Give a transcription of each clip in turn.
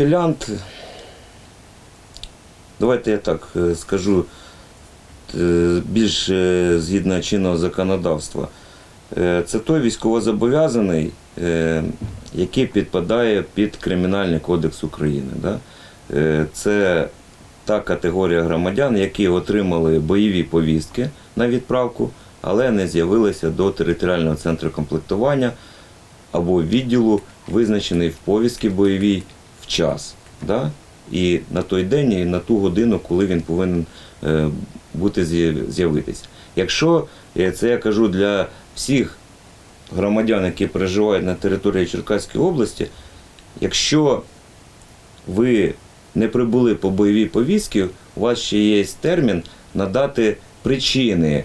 ухилянт, давайте я так е, скажу, е, більш е, згідно чинного законодавства. Це той військовозобов'язаний, який підпадає під Кримінальний кодекс України. Да? Це та категорія громадян, які отримали бойові повістки на відправку, але не з'явилися до територіального центру комплектування або відділу, визначений в повістці бойовій час. Да? І на той день, і на ту годину, коли він повинен е, бути з'явитися. Якщо е, це я кажу для всіх громадян, які проживають на території Черкаської області, якщо ви не прибули по бойовій повістці, у вас ще є термін надати причини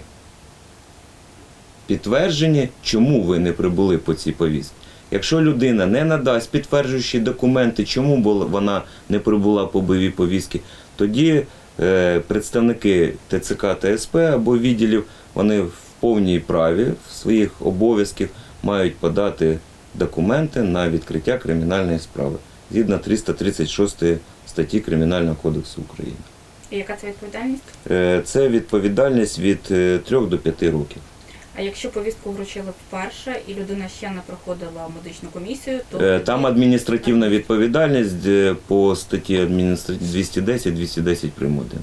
підтверджені, чому ви не прибули по цій повістці. Якщо людина не надасть підтверджуючі документи, чому вона не прибула по бойовій повістці, тоді е, представники ТЦК та СП або відділів вони в повній праві в своїх обов'язків мають подати документи на відкриття кримінальної справи згідно 336 статті Кримінального кодексу України. І яка це відповідальність? Е, Це відповідальність від 3 до 5 років. А якщо повістку вручили вперше і людина ще не проходила медичну комісію, то Е, Там адміністративна відповідальність е, по статті адміністра- 210 210 прим. 1.